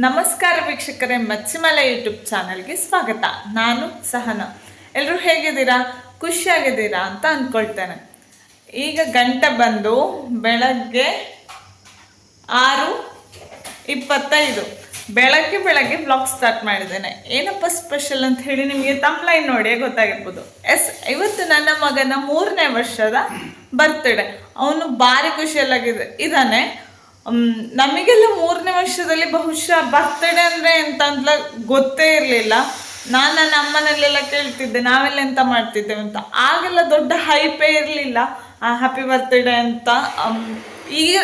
ನಮಸ್ಕಾರ ವೀಕ್ಷಕರೇ, ಮಚ್ಚಿಮಲೆ ಯೂಟ್ಯೂಬ್ ಚಾನಲ್ಗೆ ಸ್ವಾಗತ. ನಾನು ಸಹನ. ಎಲ್ಲರೂ ಹೇಗಿದ್ದೀರಾ? ಖುಷಿಯಾಗಿದ್ದೀರಾ ಅಂತ ಅಂದ್ಕೊಳ್ತೇನೆ. ಈಗ ಗಂಟೆ ಬಂದು ಬೆಳಗ್ಗೆ ಆರು ಇಪ್ಪತ್ತೈದು. ಬೆಳಗ್ಗೆ ಬೆಳಗ್ಗೆ ಬ್ಲಾಗ್ ಸ್ಟಾರ್ಟ್ ಮಾಡಿದ್ದೇನೆ. ಏನಪ್ಪ ಸ್ಪೆಷಲ್ ಅಂತ ಹೇಳಿ ನಿಮಗೆ ತಮ್ಲೈನ್ ನೋಡಿಯೇ ಗೊತ್ತಾಗಿರ್ಬೋದು. ಎಸ್, ಇವತ್ತು ನನ್ನ ಮಗನ ಮೂರನೇ ವರ್ಷದ ಬರ್ತ್ಡೇ ಅವನು ಭಾರಿ ಖುಷಿಯಲ್ಲಾಗಿದೆ. ಇದ್ದಾನೆ ನಮಗೆಲ್ಲ ಮೂರನೇ ವರ್ಷದಲ್ಲಿ ಬಹುಶಃ ಬರ್ತ್ಡೇ ಅಂದರೆ ಎಂತ ಅಂತ ಗೊತ್ತೇ ಇರಲಿಲ್ಲ. ನಾನು ನನ್ನ ಅಮ್ಮನಲ್ಲೆಲ್ಲ ಕೇಳ್ತಿದ್ದೆ, ನಾವೆಲ್ಲ ಎಂತ ಮಾಡ್ತಿದ್ದೇವೆ ಅಂತ. ಆಗೆಲ್ಲ ದೊಡ್ಡ ಹೈಪೇ ಇರಲಿಲ್ಲ. ಹ್ಯಾಪಿ ಬರ್ತ್ಡೇ ಅಂತ. ಈಗ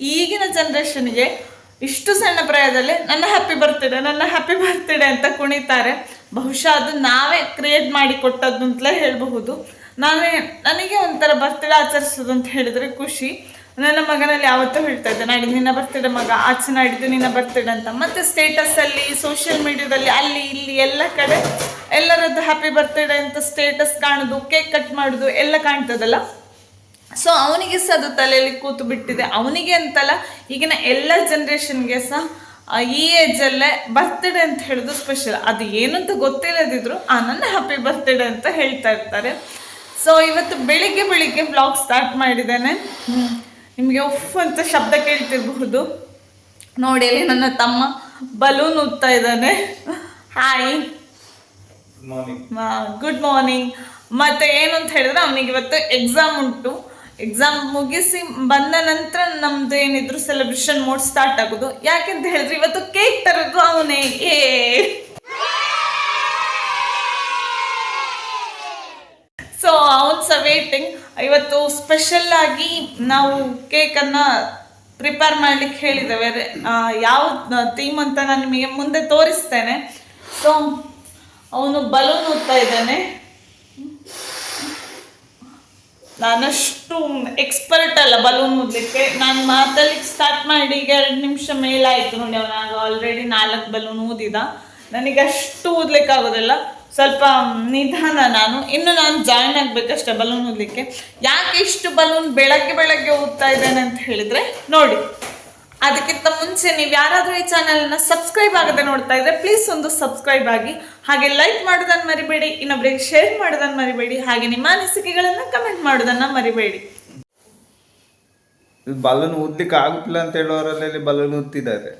ಈಗಿನ ಜನ್ರೇಷನ್ಗೆ ಇಷ್ಟು ಸಣ್ಣ ಪ್ರಾಯದಲ್ಲಿ ನನ್ನ ಹ್ಯಾಪಿ ಬರ್ತ್ಡೇ ನನ್ನ ಹ್ಯಾಪಿ ಬರ್ತ್ಡೇ ಅಂತ ಕುಣಿತಾರೆ. ಬಹುಶಃ ಅದು ನಾವೇ ಕ್ರಿಯೇಟ್ ಮಾಡಿ ಕೊಟ್ಟದ್ದು ಅಂತಲೇ ಹೇಳಬಹುದು. ನಾವೇ, ನನಗೆ ಒಂಥರ ಬರ್ತ್ಡೇ ಆಚರಿಸೋದು ಅಂತ ಹೇಳಿದ್ರೆ ಖುಷಿ. ನನ್ನ ಮಗನಲ್ಲಿ ಯಾವತ್ತೂ ಹೇಳ್ತಾ ಇದ್ದೆ ನಾಡಿದ್ದು ನಿನ್ನ ಬರ್ತಡೆ ಮಗ, ಆಚೆ ನಾಡಿದ್ದು ನಿನ್ನ ಬರ್ತಡೇ ಅಂತ. ಮತ್ತೆ ಸ್ಟೇಟಸಲ್ಲಿ ಸೋಷಿಯಲ್ ಮೀಡಿಯಾದಲ್ಲಿ ಅಲ್ಲಿ, ಇಲ್ಲಿ, ಎಲ್ಲ ಕಡೆ ಎಲ್ಲರದ್ದು ಹ್ಯಾಪಿ ಬರ್ತಡೇ ಅಂತ ಸ್ಟೇಟಸ್ ಕಾಣೋದು ಕೇಕ್ ಕಟ್ ಮಾಡೋದು, ಎಲ್ಲ ಕಾಣ್ತದಲ್ಲ? ಸೊ ಅವನಿಗೆ ಸಹ ಅದು ತಲೆಯಲ್ಲಿ ಕೂತು ಬಿಟ್ಟಿದೆ. ಅವನಿಗೆ ಅಂತಲ್ಲ, ಈಗಿನ ಎಲ್ಲ ಜನ್ರೇಷನ್ಗೆ ಸಹ ಈ ಏಜಲ್ಲೇ ಬರ್ತ್ಡೇ ಅಂತ ಹೇಳೋದು ಸ್ಪೆಷಲ್ ಅದು ಏನಂತ ಗೊತ್ತಿಲ್ಲದಿದ್ರು, ಆ, ನನ್ನ ಹ್ಯಾಪಿ ಬರ್ತ್ಡೇ ಅಂತ ಹೇಳ್ತಾ ಇರ್ತಾರೆ. ಸೊ ಇವತ್ತು ಬೆಳಿಗ್ಗೆ ಬೆಳಿಗ್ಗೆ ಬ್ಲಾಗ್ ಸ್ಟಾರ್ಟ್ ಮಾಡಿದ್ದೇನೆ. ನಿಮಗೆ ಉಫ್ ಅಂತ ಶಬ್ದ ಕೇಳ್ತಿರಬಹುದು. ನೋಡಿ ಅಲ್ಲಿ ನನ್ನ ತಮ್ಮ ಬಲೂನ್ ಊದ್ತಾ ಇದ್ದಾನೆ. ಹಾಯ್ ಗುಡ್ ಮಾರ್ನಿಂಗ್ ಮತ್ತೆ ಏನು ಅಂತ ಹೇಳಿದ್ರೆ ಅವನಿಗೆ ಇವತ್ತು ಎಕ್ಸಾಮ್ ಉಂಟು. ಎಕ್ಸಾಮ್ ಮುಗಿಸಿ ಬಂದ ನಂತರ ನಮ್ದು ಏನಿದ್ರು ಸೆಲೆಬ್ರೇಷನ್ ಮೋಡ್ ಸ್ಟಾರ್ಟ್ ಆಗೋದು. ಯಾಕೆಂತ ಹೇಳಿದ್ರೆ ಇವತ್ತು ಕೇಕ್ ತರೋದು ಅವನೇ. ಏ ಸೊ ಅವನ್ ಸಹ ವೇಟಿಂಗ್ ಇವತ್ತು ಸ್ಪೆಷಲ್ ಆಗಿ ನಾವು ಕೇಕನ್ನು ಪ್ರಿಪೇರ್ ಮಾಡ್ಲಿಕ್ಕೆ ಹೇಳಿದ್ದೇವೆ. ಯಾವ ಥೀಮ್ ಅಂತ ನಾನು ನಿಮಗೆ ಮುಂದೆ ತೋರಿಸ್ತೇನೆ. ಸೊ ಅವನು ಬಲೂನ್ ಓದ್ತಾ ಇದ್ದಾನೆ. ನಾನಷ್ಟು ಎಕ್ಸ್ಪರ್ಟ್ ಅಲ್ಲ ಬಲೂನ್ ಓದಲಿಕ್ಕೆ. ನಾನು ಮಾತಲ್ಲಿಗೆ ಸ್ಟಾರ್ಟ್ ಮಾಡಿ ಈಗ ಎರಡು ನಿಮಿಷ ಮೇಲಾಯಿತು ನೋಡಿ ಅವನಾಗ ಆಲ್ರೆಡಿ ನಾಲ್ಕು ಬಲೂನ್ ಊದಿದ ನನಗೆ ಅಷ್ಟು ಓದ್ಲಿಕ್ಕೆ ಆಗೋದಿಲ್ಲ ಸ್ವಲ್ಪ ನಿಧಾನ ನಾನು. ಇನ್ನು ನಾನು ಜಾಯ್ನ್ ಆಗ್ಬೇಕಷ್ಟೆ ಬಲೂನ್ ಓದಲಿಕ್ಕೆ ಯಾಕೆ ಇಷ್ಟು ಬಲೂನ್ ಬೆಳಗ್ಗೆ ಬೆಳಗ್ಗೆ ಓದ್ತಾ ಇದ್ದೇನೆ ಅಂತ ಹೇಳಿದ್ರೆ ನೋಡಿ, ಅದಕ್ಕಿಂತ ಮುಂಚೆ ನೀವು ಯಾರಾದರೂ ಈ ಚಾನಲನ್ನ ಸಬ್ಸ್ಕ್ರೈಬ್ ಆಗದೆ ನೋಡ್ತಾ ಇದ್ರೆ ಪ್ಲೀಸ್ ಒಂದು ಸಬ್ಸ್ಕ್ರೈಬ್ ಆಗಿ, ಹಾಗೆ ಲೈಕ್ ಮಾಡೋದನ್ನ ಮರಿಬೇಡಿ ಇನ್ನೊಬ್ಬರಿಗೆ ಶೇರ್ ಮಾಡೋದನ್ನ ಮರಿಬೇಡಿ, ಹಾಗೆ ನಿಮ್ಮ ಅನಿಸಿಕೆಗಳನ್ನು ಕಮೆಂಟ್ ಮಾಡೋದನ್ನ ಮರಿಬೇಡಿ. ಬಲೂನ್ ಊದ್ಲಿಕ್ಕೆ ಆಗುತ್ತಿಲ್ಲ ಅಂತ ಹೇಳೋರಲ್ಲಿ ಬಲೂನ್ ಊದ್ತಿದ್ದಾರೆ?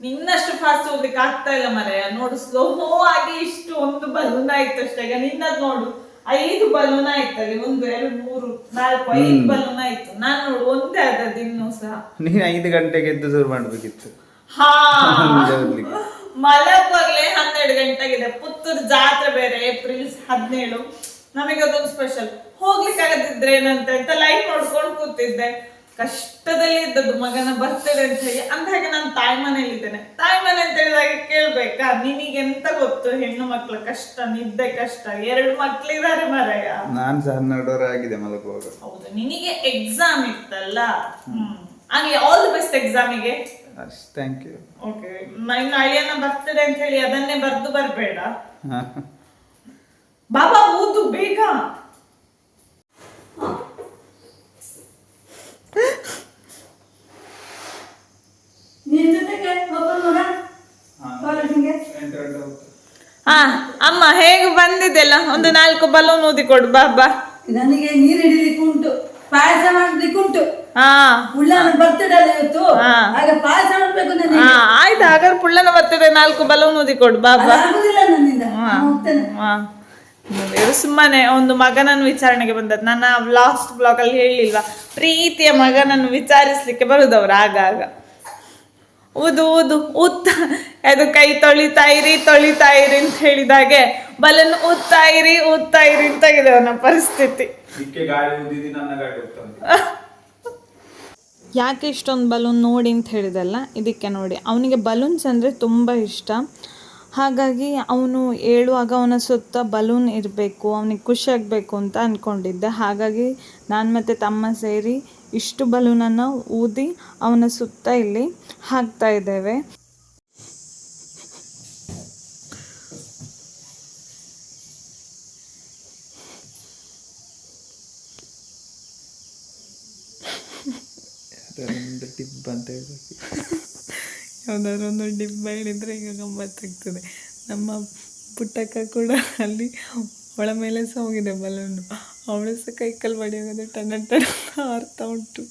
ನಿನ್ನಷ್ಟು ಫಾಸ್ಟ್ ಹೋಗ್ಲಿಕ್ಕೆ ಆಗ್ತಾ ಇಲ್ಲ ಮರೆಯ. ನೋಡು ಸ್ಲೋ ಆಗಿ ಇಷ್ಟು ಒಂದು ಬಲೂನ್ ಆಯ್ತು ಅಷ್ಟೇ. ಈಗ ನಿನ್ನದ್ ನೋಡು ಐದು ಬಲೂನ್ ಆಯ್ತಲ್ಲಿ ಒಂದು ಎರಡು ಮೂರು ನಾಲ್ಕು ಐದು ಬಲೂನ್ ಆಯ್ತು. ನಾನು ನೋಡು ಒಂದೇ ಆದದ್ದು ಇನ್ನೂ ಸಹ. ನೀನ್ ಐದು ಗಂಟೆಗೆ ಎದ್ದು ಶುರು ಮಾಡ್ಬೇಕಿತ್ತು. ಹಾ. ಮಲಗುವಾಗ್ಲೇ ಹನ್ನೆರಡು ಗಂಟೆಗಿದೆ. ಪುತ್ತೂರು ಜಾತ್ರೆ ಬೇರೆ ಏಪ್ರಿಲ್ ಹದಿನೇಳು. ನಮಗೆ ಅದೊಂದು ಸ್ಪೆಷಲ್ ಹೋಗ್ಲಿಕ್ಕೆ ಆಗದಿದ್ರೆ ಏನಂತ ಅಂತ ಲೈಟ್ ನೋಡ್ಕೊಂಡು ಕೂತಿದ್ದೆ. ಕಷ್ಟದಲ್ಲಿ ಇದ್ದದ್ದು ಮಗನ ಬರ್ತದೆ ಅಂತ ಹೇಳಿ ಅಂದಾಗೆ ನಾನು ತಾಯಿ ಮನೆಯಲ್ಲಿದ್ದೇನೆ ಇದ್ದೇನೆ. ತಾಯಿ ಮನೆ ಅಂತ ಹೇಳಿದಾಗ ಕೇಳ್ಬೇಕಾ? ನಿನಗೆ ಎಂತ ಗೊತ್ತು? ಹೆಣ್ಣು ಮಕ್ಕಳ ಕಷ್ಟ ನಿದ್ದೆ ಕಷ್ಟ ಎರಡು ಮಕ್ಳಿದ್ದಾರೆ ಮರಯ್ಯ ನಾನು ಸಹ ಹನ್ನೆರಡವರಾಗಿದೆ ಮಲಗುವಾಗ. ಹೌದು ನಿನಗೆ ಎಕ್ಸಾಮ್ ಇತ್ತಲ್ಲ? ಹಾಗೆ ಆಗ್ಲಿ ಆಲ್ ದಿ ಬೆಸ್ಟ್ ಎಕ್ಸಾಮಿಗೆ ಥ್ಯಾಂಕ್ ಯು ಓಕೆ ಇನ್ನು ಅಳಿಯನ ಬರ್ತದೆ ಅಂತ ಹೇಳಿ ಅದನ್ನೇ ಬರ್ದು ಬರಬೇಡ. ಬಾಬಾ ಊದು ಬೇಗ ನಿನ್ ಜೊತೆಗೆ ಒಬ್ಬ ಮಗ ಕಾಲೇಜಿಗೆ ಹಾ. ಅಮ್ಮ ಹೇಗೆ ಬಂದಿದೆಲ್ಲ? ಒಂದು ನಾಲ್ಕು ಬಲೂನ್ ಊದಿ ಕೊಡು ಬಾಬಾ ನನಗೆ ನೀರು ಹಿಡಿಲಿಕ್ಕೆ ಉಂಟು. ಪಾಯಸ ಮಾಡ್ಲಿಕ್ಕೆ ಉಂಟು. ಹಾ. ಪುಳ್ಳನ ಬರ್ತಡೇ ಅಲ್ಲ ಇವತ್ತು. ಹಾ. ಆಗ ಪಾಯಸ ಮಾಡ್ಬೇಕು ನನಗೆ ಹಾ ಆಯ್ತು ಹಾಗಾದ್ರೆ ಪುಳ್ಳನ ಬರ್ತದೆ ನಾಲ್ಕು ಬಲೂನ್ ಊದಿ ಕೊಡು ಬಾಬಾ ಆಗುದಿಲ್ಲ ನನ್ನಿಂದ. ನಾನು ಹೋಗ್ತೇನೆ. ಹಾ. ಇವರು ಸುಮ್ಮನೆ ಒಂದು ಮಗನನ್ನು ವಿಚಾರಣೆಗೆ ಬಂದದ್ದು. ನನ್ನ ಲಾಸ್ಟ್ ಬ್ಲಾಗ್ ಅಲ್ಲಿ ಹೇಳಿಲ್ವಾ? ಪ್ರೀತಿಯ ಮಗನನ್ನು ವಿಚಾರಿಸ್ಲಿಕ್ಕೆ ಬರುದವ್ರು ಆಗಾಗ. ಊದು ಊದು ಉತ್ತ. ಅದು ಕೈ ತೊಳಿತಾ ಇರಿ ತೊಳಿತಾ ಇರಿ ಅಂತ ಹೇಳಿದಾಗೆ ಬಲನ್ ಊದ್ತಾ ಇರಿ ಊದ್ತಾ ಇರಿ ಅಂತ ಇದೆ ಅವನ ಪರಿಸ್ಥಿತಿ. ಯಾಕೆ ಇಷ್ಟೊಂದು ಬಲೂನ್ ನೋಡಿ ಅಂತ ಹೇಳಿದಲ್ಲ ಇದಕ್ಕೆ ನೋಡಿ. ಅವನಿಗೆ ಬಲೂನ್ಸ್ ಅಂದರೆ ತುಂಬ ಇಷ್ಟ. ಹಾಗಾಗಿ ಅವನು ಹೇಳುವಾಗ ಅವನ ಸುತ್ತ ಬಲೂನ್ ಇರಬೇಕು, ಅವನಿಗೆ ಖುಷಿಯಾಗಬೇಕು ಅಂತ ಅಂದ್ಕೊಂಡಿದ್ದೆ ಹಾಗಾಗಿ ನಾನು ಮತ್ತು ತಮ್ಮ ಸೇರಿ ಇಷ್ಟು ಬಲೂನನ್ನು ಊದಿ ಅವನ ಸುತ್ತ ಇಲ್ಲಿ ಹಾಕ್ತಾ ಇದ್ದೇವೆ. ಅಂತ ಹೇಳ್ಬೇಕು. ಯಾವ್ದಾದ್ರು ಒಂದು ಡಿಬ್ಬ ಹಿಡಿದ್ರೆ ಈಗ ಗಮ್ಮತ್ತಾಗ್ತದೆ. ನಮ್ಮ ಪುಟ್ಟಕ್ಕ ಕೂಡ ಅಲ್ಲಿ ಅವಳ ಮೇಲೆ ಸಹ ಹೋಗಿದೆ ಬಲೂನು. ಅವಳು ಸಹ ಕೈಕಲ್ ಬಡಿಯೋದು ಟನ ಟನ ಹಾರ್ತಾ ಉಂಟು.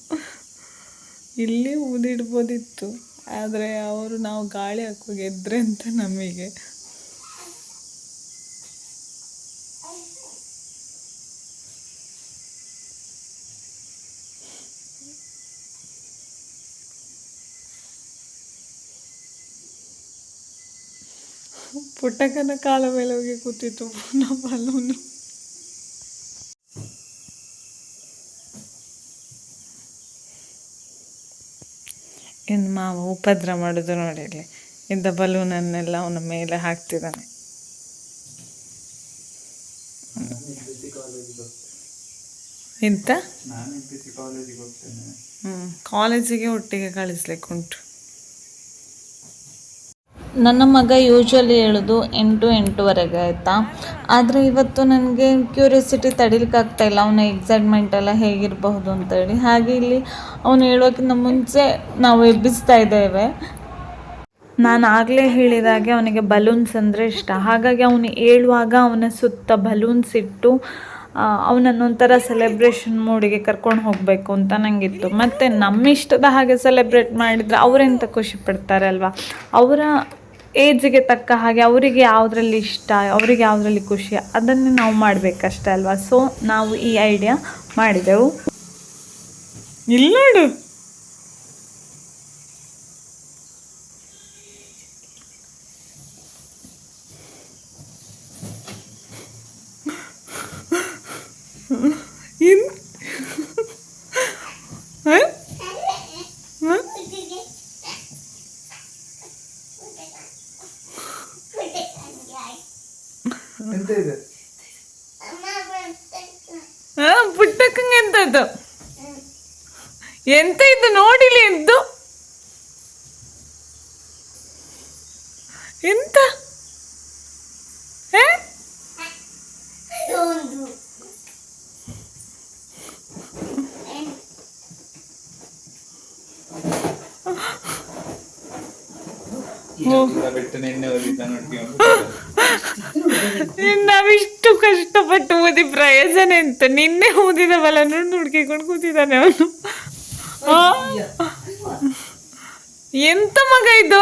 ಇಲ್ಲಿ ಊದಿಡ್ಬೋದಿತ್ತು. ಆದರೆ ಅವರು ನಾವು ಗಾಳಿ ಹಾಕೋ ಗೆದ್ದರೆ ಅಂತ ನಮಗೆ ಪುಟ್ಟಕ್ಕನ ಕಾಲ ಮೇಲೆ ಹೋಗಿ ಕೂತಿತ್ತು ಪುನಃ ಬಲೂನು ಇನ್ನು ಮಾವ ಉಪದ್ರ ಮಾಡೋದು ನೋಡಿರಲಿ. ಇದ್ದ ಬಲೂನನ್ನೆಲ್ಲ ಅವನ ಮೇಲೆ ಹಾಕ್ತಿದ್ದಾನೆ. ಎಂತ? ಹ್ಞೂ ಕಾಲೇಜಿಗೆ ಒಟ್ಟಿಗೆ ಕಳಿಸ್ಲಿಕ್ಕೆ ಉಂಟು ನನ್ನ ಮಗ ಯೂಶ್ವಲಿ ಹೇಳೋದು ಎಂಟು ಎಂಟುವರೆಗೆ ಆಯಿತಾ? ಆದರೆ ಇವತ್ತು ನನಗೆ ಕ್ಯೂರಿಯಾಸಿಟಿ ತಡಿಲಿಕ್ಕಾಗ್ತಾ ಇಲ್ಲ. ಅವನ ಎಕ್ಸೈಟ್ಮೆಂಟ್ ಎಲ್ಲ ಹೇಗಿರಬಹುದು ಅಂತೇಳಿ. ಹಾಗೆ ಇಲ್ಲಿ ಅವನು ಹೇಳೋಕ್ಕಿಂತ ಮುಂಚೆ ನಾವು ಎಬ್ಬಿಸ್ತಾ ಇದ್ದೇವೆ. ನಾನು ಆಗಲೇ ಹೇಳಿದಾಗೆ ಅವನಿಗೆ ಬಲೂನ್ಸ್ ಅಂದರೆ ಇಷ್ಟ. ಹಾಗಾಗಿ ಅವನು ಹೇಳುವಾಗ ಅವನ ಸುತ್ತ ಬಲೂನ್ಸ್ ಇಟ್ಟು ಅವನನ್ನು ಒಂಥರ ಸೆಲೆಬ್ರೇಷನ್ ಮೂಡಿಗೆ ಕರ್ಕೊಂಡು ಹೋಗಬೇಕು ಅಂತ ನನಗಿತ್ತು ಮತ್ತು ನಮ್ಮ ಇಷ್ಟದ ಹಾಗೆ ಸೆಲೆಬ್ರೇಟ್ ಮಾಡಿದರೆ ಅವರೆಂತ ಖುಷಿ ಪಡ್ತಾರೆ ಅವರ ಏಜಿಗೆ ತಕ್ಕ ಹಾಗೆ ಅವರಿಗೆ ಯಾವುದ್ರಲ್ಲಿ ಇಷ್ಟ, ಅವರಿಗೆ ಯಾವುದ್ರಲ್ಲಿ ಖುಷಿ ಅದನ್ನೇ ನಾವು ಮಾಡಬೇಕಷ್ಟೇ ಅಲ್ವಾ? ಸೊ ನಾವು ಈ ಐಡಿಯಾ ಮಾಡಿದೆವು. ಇಲ್ಲ ನೋಡು ಇನ್ ಹ? ಹ? ಎಂತ ಇದೆ ಹ, ಪುಟ್ಟಕ್ಕಂಗೆ ಎಂತ ಇದು ಎಂತ? ಇದು ನೋಡಿಲಿ ಎಂತು ಎಂತ ಬಿಟ್ಟು ನಿನ್ನೆ ಓದಿದ್ದ ನೋಡ್ಕೊಂಡು ನಾವಿಷ್ಟು ಕಷ್ಟಪಟ್ಟು ಓದಿ ಪ್ರಯೋಜನ ಎಂತ ನಿನ್ನೆ ಓದಿದ ಬಲನ ಹುಡುಕಿಕೊಂಡು ಕೂತಿದ್ದಾನೆ ಅವನು? ಎಂತ ಮಗ ಇದು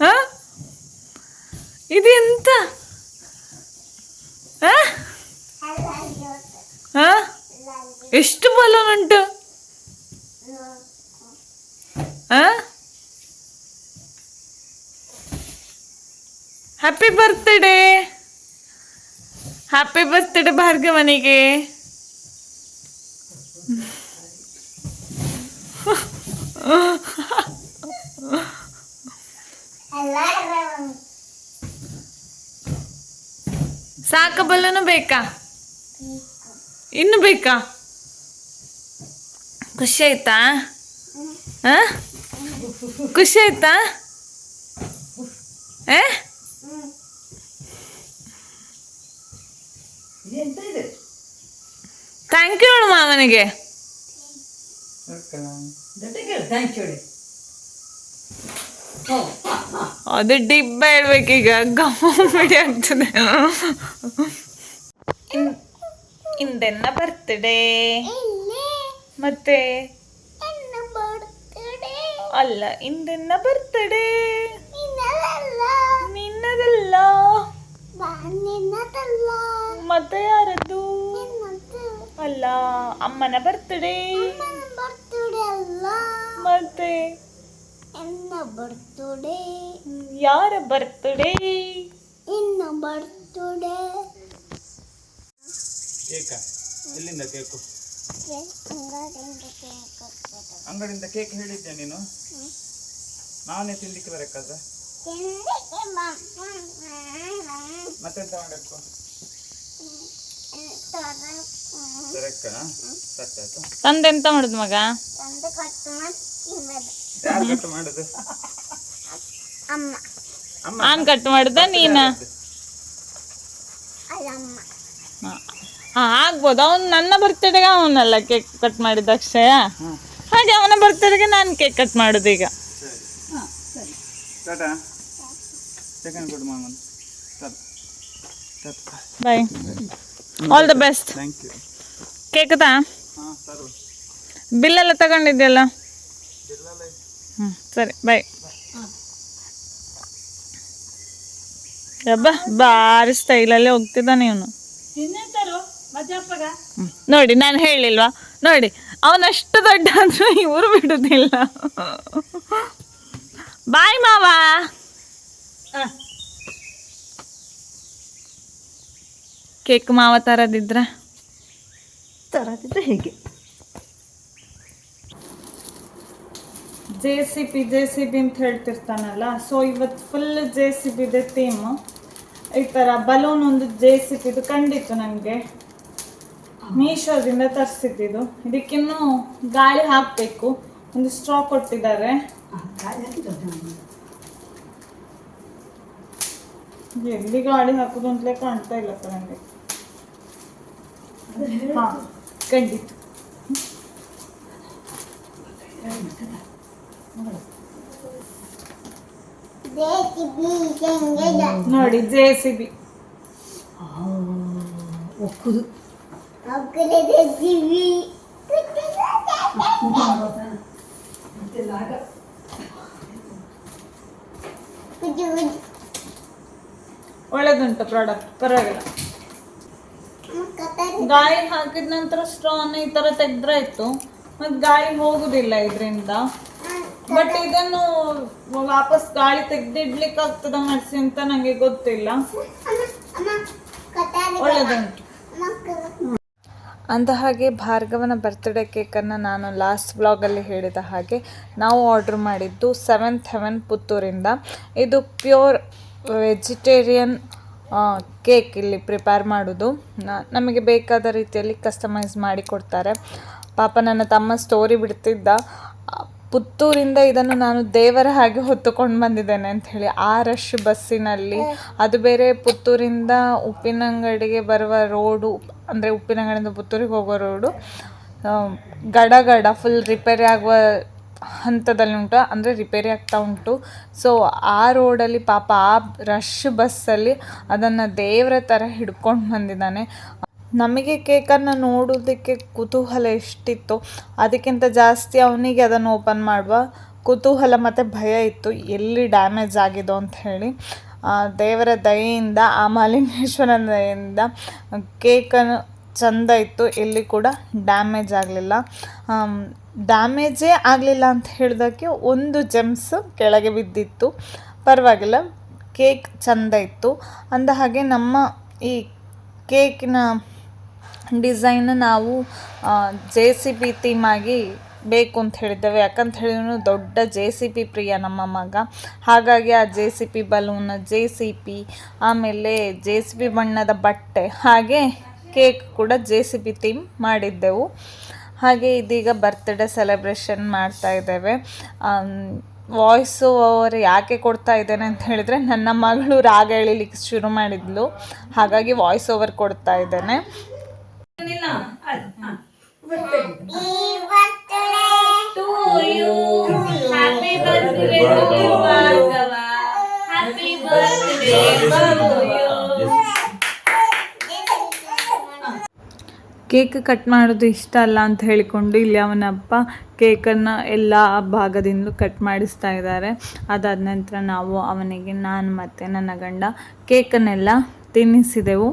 ಹ? ಇದು ಎಂತ ಹ? ಹ? ಎಷ್ಟು ಬಲೂನ್ ಉಂಟು ಹ್ಯಾಪಿ ಬರ್ತ್ಡೇ ಹ್ಯಾಪಿ ಬರ್ತ್ಡೇ ಭಾರ್ಗವನಿಗೆ ಸಾಕ ಬಲ್ಲೂನು ಬೇಕಾ? ಇನ್ನು ಬೇಕಾ? ಖುಷಿ ಆಯ್ತಾ? ಖುಷಿ ಆಯ್ತಾ? ಏ ಎಂತ ಇದೆ ಥ್ಯಾಂಕ್ ಯು ಹೇಳು ಮಾವನಿಗೆ ದೊಡ್ಡ ಕೇಳು ಥ್ಯಾಂಕ್ ಯು ಹೇಳಿ ಹೋ ಅದು ಡಿಬ್ಬ ಹೇಳ್ಬೇಕೀಗ ಗಮ್ಮಡಿ ಆಗ್ತದೆ ಇನ್- ಇಂದೆನ್ನ ಬರ್ತಡೇ ಮತ್ತೆ ಅಲ್ಲ ಇಂದೆನ್ನ ಬರ್ತಡೇ ಮತ್ತೆ ಯಾರದ್ದು ಅಲ್ಲ ಅಮ್ಮನ ಬರ್ತಡೇ ಮತ್ತೆ? ಬರ್ತಡೇ ಯಾರ ಬರ್ತಡೇ ಇನ್ನು ಬರ್ತಡೇ ಕೇಕ. ಎಲ್ಲಿಂದ ಕೇಕು? ಅಂಗಡಿಯಿಂದ ಕೇಕ್ ಹೇಳಿದ್ದೆ ನೀನು? ನಾನೇ ತಿಂದಿಕ್ಕೆ ಬರಕ್ಕಾದ ಮತ್ತೆಂತ ಮಾಡಬೇಕು ಬರಕ್ಕ ಎಂತ ಮಾಡುದು ಮಗ? ತಂದು ನಾನ್ ಕಟ್ ಮಾಡುದ ನೀನ? ಹಾ. ಆಗ್ಬೋದು. ಅವನು ನನ್ನ ಬರ್ತಡೆಗೆ ಅವನಲ್ಲ ಕೇಕ್ ಕಟ್ ಮಾಡಿದ ಅಕ್ಷಯ? ಹಾಗೆ ಅವನ ಬರ್ತಡೆಗೆ ನಾನು ಕೇಕ್ ಕಟ್ ಮಾಡುದು ಈಗ. Tata. Bye all the best thank you ಕೇಕ್ತಾ ಹಾಂ ಸರು ಬಿಲ್ಲೆಲ್ಲ ತಗೊಂಡಿದ್ಯಲ್ಲ? ಹ್ಞೂ ಸರಿ ಬಾಯ್ ಅಬ್ಬಾ ಭಾರಿ ಸ್ಟೈಲಲ್ಲೇ ಹೋಗ್ತಿದ್ದಾನೆ ಇವನು ನೋಡಿ ನಾನು ಹೇಳಿಲ್ವಾ? ನೋಡಿ ಅವನಷ್ಟು ದೊಡ್ಡ ಅಂದ್ರೆ ಇವರು ಬಿಡುದಿಲ್ಲ. ಬಾಯ್ ಮಾವ. ಕೇಕ್ ಮಾವ ತರದಿದ್ರ? ತರದಿದ್ರೆ ಹೇಗೆ? J C B J C B ಅಂತ ಹೇಳ್ತಿರ್ತಾನಲ್ಲ ಸೊ ಇವತ್ತು ಫುಲ್ ಜೆ ಸಿ ಬಿದೆ ಥೀಮ್ ಈ ಥರ ಬಲೂನ್ ಒಂದು ಜೆ ಸಿ ಪಿದು ಕಂಡಿತ್ತು ನನಗೆ. ಮೀಶೋದಿಂದ ತರಿಸಿದ್ದು ಇದಕ್ಕಿನ್ನೂ ಗಾಳಿ ಹಾಕಬೇಕು. ಒಂದು ಸ್ಟ್ರಾ ಕೊಟ್ಟಿದ್ದಾರೆ. ಎಲ್ಲಿ ಗಾಳಿ ಹಾಕೋದು ಅಂತಲೇ ಕಾಣ್ತಾ ಇಲ್ಲ ನನಗೆ ಹಾಂ ಕಂಡಿತ್ತು ನೋಡಿ ಜೆ ಸಿ ಬಿ. ಒಕ್ಕುದು. ಒಳ್ಳೇದುಂಟು ಪ್ರಾಡಕ್ಟ್ ಪರವಾಗಿಲ್ಲ. ಗಾಳಿ ಹಾಕಿದ ನಂತರ ಸ್ಟ್ರಾಂಗ್ ಈ ತರ ತೆಗೆದ್ರೆ ಆಯ್ತು ಮತ್ ಗಾಳಿ ಹೋಗುದಿಲ್ಲ ಇದರಿಂದ. ಬಟ್ ಇದನ್ನು ವಾಪಸ್ ಗಾಳಿ ತೆಗ್ದಿಡ್ಲಿಕ್ಕೆ ಆಗ್ತದ ಮರ್ಸಿ ಅಂತ ನಂಗೆ ಗೊತ್ತಿಲ್ಲ. ಒಳ್ಳೇದುಂಟು. ಅಂದ ಹಾಗೆ ಭಾರ್ಗವನ ಬರ್ತ್ಡೇ ಕೇಕನ್ನು ನಾನು ಲಾಸ್ಟ್ ವ್ಲಾಗಲ್ಲಿ ಹೇಳಿದ ಹಾಗೆ ನಾವು ಆರ್ಡ್ರ್ ಮಾಡಿದ್ದು ಸೆವೆಂತ್ ಹೆವೆನ್ ಪುತ್ತೂರಿಂದ. ಇದು ಪ್ಯೂರ್ ವೆಜಿಟೇರಿಯನ್ ಕೇಕ್ ಇಲ್ಲಿ ಪ್ರಿಪೇರ್ ಮಾಡೋದು. ನಮಗೆ ಬೇಕಾದ ರೀತಿಯಲ್ಲಿ ಕಸ್ಟಮೈಸ್ ಮಾಡಿ ಕೊಡ್ತಾರೆ. ಪಾಪ ನನ್ನ ತಮ್ಮ ಸ್ಟೋರಿ ಬಿಡ್ತಿದ್ದ. ಪುತ್ತೂರಿಂದ ಇದನ್ನು ನಾನು ದೇವರ ಹಾಗೆ ಹೊತ್ತುಕೊಂಡು ಬಂದಿದ್ದೇನೆ ಅಂತ ಹೇಳಿ. ಆ ರಶ್ ಬಸ್ಸಿನಲ್ಲಿ ಅದು ಬೇರೆ ಪುತ್ತೂರಿಂದ ಉಪ್ಪಿನಂಗಡಿಗೆ ಬರುವ ರೋಡು ಅಂದರೆ ಉಪ್ಪಿನಂಗಡಿಯಿಂದ ಪುತ್ತೂರಿಗೆ ಹೋಗೋ ರೋಡು ಗಡ ಗಡ ಫುಲ್ ರಿಪೇರಿ ಆಗುವ ಹಂತದಲ್ಲಿ ಉಂಟು, ಅಂದರೆ ರಿಪೇರಿ ಆಗ್ತಾ ಉಂಟು. ಸೊ ಆ ರೋಡಲ್ಲಿ ಪಾಪ ಆ ರಶ್ ಬಸ್ಸಲ್ಲಿ ಅದನ್ನು ದೇವರ ಥರ ಹಿಡ್ಕೊಂಡು ಬಂದಿದ್ದಾನೆ. ನಮಗೆ ಕೇಕನ್ನು ನೋಡೋದಕ್ಕೆ ಕುತೂಹಲ ಎಷ್ಟಿತ್ತು? ಅದಕ್ಕಿಂತ ಜಾಸ್ತಿ ಅವನಿಗೆ ಅದನ್ನು ಓಪನ್ ಮಾಡುವ ಕುತೂಹಲ ಮತ್ತು ಭಯ ಇತ್ತು. ಎಲ್ಲಿ ಡ್ಯಾಮೇಜ್ ಆಗಿದೋ ಅಂತ ಹೇಳಿ. ದೇವರ ದಯೆಯಿಂದ, ಆ ಮಾಲಿಂಗೇಶ್ವರನ ದಯೆಯಿಂದ ಕೇಕನ್ನು ಚಂದ ಇತ್ತು. ಎಲ್ಲಿ ಕೂಡ ಡ್ಯಾಮೇಜ್ ಆಗಲಿಲ್ಲ. ಡ್ಯಾಮೇಜೇ ಆಗಲಿಲ್ಲ ಅಂತ ಹೇಳಿದಕ್ಕೆ ಒಂದು ಜೆಮ್ಸ್ ಕೆಳಗೆ ಬಿದ್ದಿತ್ತು. ಪರವಾಗಿಲ್ಲ ಕೇಕ್ ಚಂದ ಇತ್ತು. ಅಂದ ಹಾಗೆ ನಮ್ಮ ಈ ಕೇಕಿನ ಡಿಸೈನ್ ನಾವು ಜೆ ಸಿ ಬಿ ಆಗಿ ಬೇಕು ಅಂತ ಹೇಳಿದ್ದೇವೆ. ಯಾಕಂತ ಹೇಳಿದ್ರು ದೊಡ್ಡ ಜೆ ಸಿ ಪಿ ಪ್ರಿಯ ನಮ್ಮ ಮಗ. ಹಾಗಾಗಿ ಆ J C P balloon J C P ಆಮೇಲೆ ಜೆ ಸಿ ಪಿ ಬಣ್ಣದ ಬಟ್ಟೆ, ಹಾಗೆ ಕೇಕ್ ಕೂಡ ಜೆ ಸಿ ಪಿ ಥೀಮ್ ಮಾಡಿದ್ದೆವು. ಹಾಗೆ ಇದೀಗ ಬರ್ತ್ಡೇ ಸೆಲೆಬ್ರೇಷನ್ ಮಾಡ್ತಾ ಇದ್ದೇವೆ. ವಾಯ್ಸು ಓವರ್ ಯಾಕೆ ಕೊಡ್ತಾ ಇದ್ದೇನೆ ಅಂತ ಹೇಳಿದರೆ ನನ್ನ ಮಗಳು ರಾಗ ಎಳಿಲಿಕ್ಕೆ ಶುರು ಮಾಡಿದ್ಲು. ಹಾಗಾಗಿ ವಾಯ್ಸ್ ಓವರ್ ಕೊಡ್ತಾ ಇದ್ದೇನೆ. ಈ ಬರ್ತಡೇ ಕೇಕ್ ಕಟ್ ಮಾಡೋದು ಇಷ್ಟ ಅಲ್ಲ ಅಂತ ಹೇಳಿಕೊಂಡು ಇಲ್ಲಿ ಅವನ ಅಪ್ಪ ಕೇಕನ್ನು ಎಲ್ಲ ಭಾಗದಿಂದ ಕಟ್ ಮಾಡಿಸ್ತಾ ಇದ್ದಾರೆ. ಅದಾದ ನಂತರ ನಾವು ಅವನಿಗೆ, ನಾನು ಮತ್ತು ನನ್ನ ಗಂಡ ಕೇಕನ್ನೆಲ್ಲ ತಿನ್ನಿಸಿದೆವು.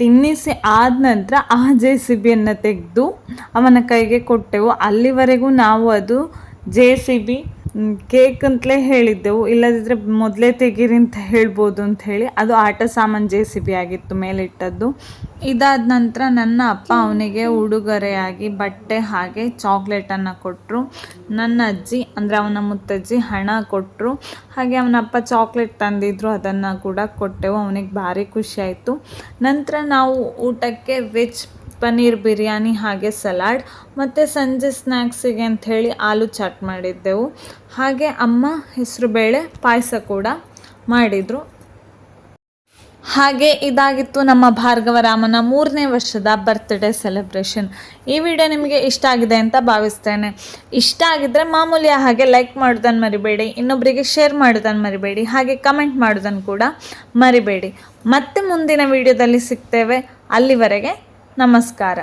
ತಿನ್ನಿಸಿ ಆದ ನಂತರ ಆ ಜೆ ಸಿ ಬಿಯನ್ನು ತೆಗೆದು ಅವನ ಕೈಗೆ ಕೊಟ್ಟೆವು. ಅಲ್ಲಿವರೆಗೂ ನಾವು ಅದು ಜೆ ಸಿ ಬಿ ಕೇಕ್ ಅಂತಲೇ ಹೇಳಿದ್ದೆವು. ಇಲ್ಲದಿದ್ದರೆ ಮೊದಲೇ ತೆಗೀರಿ ಅಂತ ಹೇಳ್ಬೋದು ಅಂತ ಹೇಳಿ ಅದು ಆಟ ಸಾಮಾನು ಜೆ ಸಿ ಬಿ ಆಗಿತ್ತು ಮೇಲಿಟ್ಟದ್ದು. ಇದಾದ ನಂತರ ನನ್ನ ಅಪ್ಪ ಅವನಿಗೆ ಉಡುಗೊರೆಯಾಗಿ ಬಟ್ಟೆ ಹಾಗೆ ಚಾಕ್ಲೇಟನ್ನು ಕೊಟ್ಟರು ನನ್ನ ಅಜ್ಜಿ ಅಂದರೆ ಅವನ ಮುತ್ತಜ್ಜಿ ಹಣ ಕೊಟ್ಟರು ಹಾಗೆ ಅವನ ಅಪ್ಪ ಚಾಕ್ಲೇಟ್ ತಂದಿದ್ರು, ಅದನ್ನು ಕೂಡ ಕೊಟ್ಟೆವು. ಅವನಿಗೆ ಭಾರಿ ಖುಷಿಯಾಯಿತು ನಂತರ ನಾವು ಊಟಕ್ಕೆ ವೆಜ್ ಪನ್ನೀರ್ ಬಿರಿಯಾನಿ ಹಾಗೆ ಸಲಾಡ್ ಮತ್ತು ಸಂಜೆ ಸ್ನ್ಯಾಕ್ಸಿಗೆ ಅಂಥೇಳಿ ಆಲೂ ಚಾಟ್ ಮಾಡಿದ್ದೆವು. ಹಾಗೆ ಅಮ್ಮ ಹೆಸರುಬೇಳೆ ಪಾಯಸ ಕೂಡ ಮಾಡಿದರು. ಹಾಗೆ ಇದಾಗಿತ್ತು ನಮ್ಮ ಭಾರ್ಗವರಾಮನ ಮೂರನೇ ವರ್ಷದ ಬರ್ತ್ಡೇ ಸೆಲೆಬ್ರೇಷನ್ ಈ ವಿಡಿಯೋ ನಿಮಗೆ ಇಷ್ಟ ಆಗಿದೆ ಅಂತ ಭಾವಿಸ್ತೇನೆ. ಇಷ್ಟ ಆಗಿದ್ದರೆ ಮಾಮೂಲಿ ಹಾಗೆ ಲೈಕ್ ಮಾಡೋದನ್ನು ಮರಿಬೇಡಿ ಇನ್ನೊಬ್ಬರಿಗೆ ಶೇರ್ ಮಾಡೋದನ್ನು ಮರಿಬೇಡಿ, ಹಾಗೆ ಕಮೆಂಟ್ ಮಾಡೋದನ್ನು ಕೂಡ ಮರಿಬೇಡಿ. ಮತ್ತೆ ಮುಂದಿನ ವಿಡಿಯೋದಲ್ಲಿ ಸಿಗ್ತೇವೆ. ಅಲ್ಲಿವರೆಗೆ ನಮಸ್ಕಾರ